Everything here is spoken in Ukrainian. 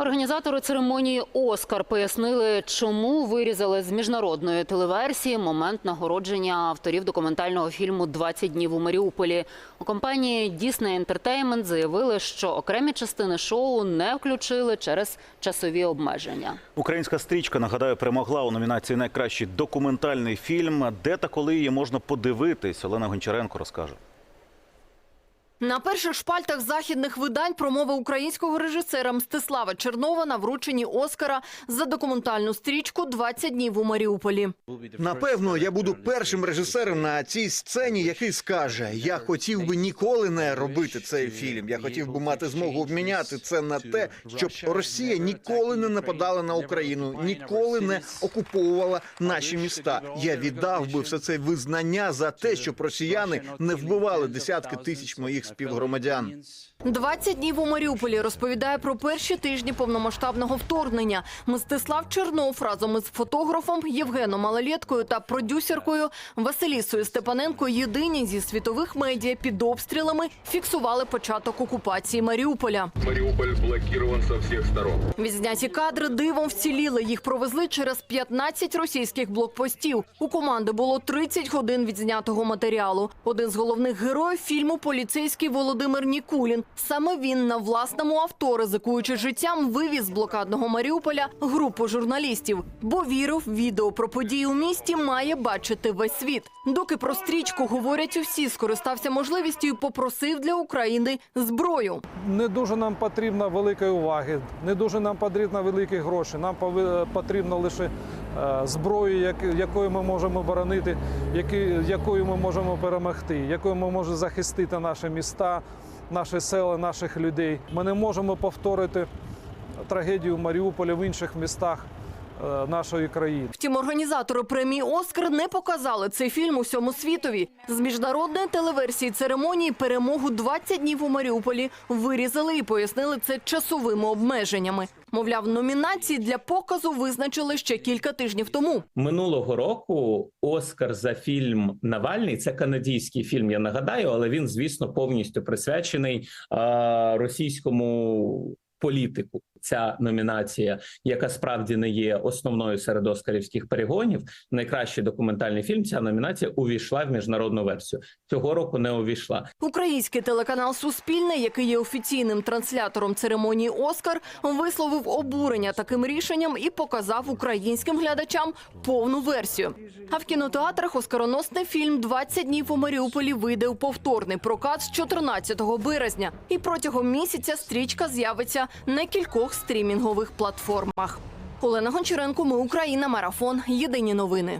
Організатори церемонії Оскар пояснили, чому вирізали з міжнародної телеверсії момент нагородження авторів документального фільму «20 днів у Маріуполі. У компанії Disney Entertainment заявили, що окремі частини шоу не включили через часові обмеження. Українська стрічка, нагадаю, перемогла у номінації Найкращий документальний фільм. Де та коли її можна подивитись? Олена Гончаренко розкаже. На перших шпальтах західних видань промова українського режисера Мстислава Чернова на врученні Оскара за документальну стрічку «20 днів у Маріуполі. Напевно, я буду першим режисером на цій сцені, який скаже: я хотів би ніколи не робити цей фільм. Я хотів би мати змогу обміняти це на те, щоб Росія ніколи не нападала на Україну, ніколи не окуповувала наші міста. Я віддав би все це визнання за те, щоб росіяни не вбивали десятки тисяч моїх співгромадян. «20 днів у Маріуполі розповідає про перші тижні повномасштабного вторгнення. Мстислав Чернов разом із фотографом Євгеном Малолєткою та продюсеркою Василісою Степаненко єдині зі світових медіа під обстрілами фіксували початок окупації Маріуполя. Мариуполь блокирован со всех сторон. Відзняті кадри дивом вціліли. Їх провезли через 15 російських блокпостів. У команди було 30 годин відзнятого матеріалу. Один з головних героїв фільму поліцейський Володимир Нікулін. Саме він на власному авто, ризикуючи життям, вивіз з блокадного Маріуполя групу журналістів, бо вірив, відео про події у місті має бачити весь світ. Доки про стрічку говорять усі, скористався можливістю і попросив для України зброю. не дуже нам потрібно великої уваги, не дуже нам потрібно великі гроші. Нам потрібно лише е, зброю, як- якою ми можемо боронити, якою ми можемо перемогти, якою ми можемо захистити наші міста, наші села, наших людей. Ми не можемо повторити трагедію в Маріуполі в інших містах нашої країни. Втім, організатори премії Оскар не показали цей фільм усьому світові. З міжнародної телеверсії церемонії перемогу «20 днів у Маріуполі вирізали і пояснили це часовими обмеженнями. Мовляв, номінації для показу визначили ще кілька тижнів тому. Минулого року Оскар за фільм Навальний це канадійський фільм. Я нагадаю, але він, звісно, повністю присвячений е, російському політику. Ця номінація, яка справді не є основною серед оскарівських перегонів, найкращий документальний фільм. Ця номінація увійшла в міжнародну версію. Цього року не увійшла. Український телеканал Суспільне, який є офіційним транслятором церемонії Оскар, висловив обурення таким рішенням і показав українським глядачам повну версію. А в кінотеатрах оскароносний фільм «20 днів у Маріуполі вийде у повторний прокат з 14 березня. І протягом місяця стрічка з'явиться на кількох стрімінгових платформах. Олена Гончаренко, ми Україна, марафон. Єдині новини.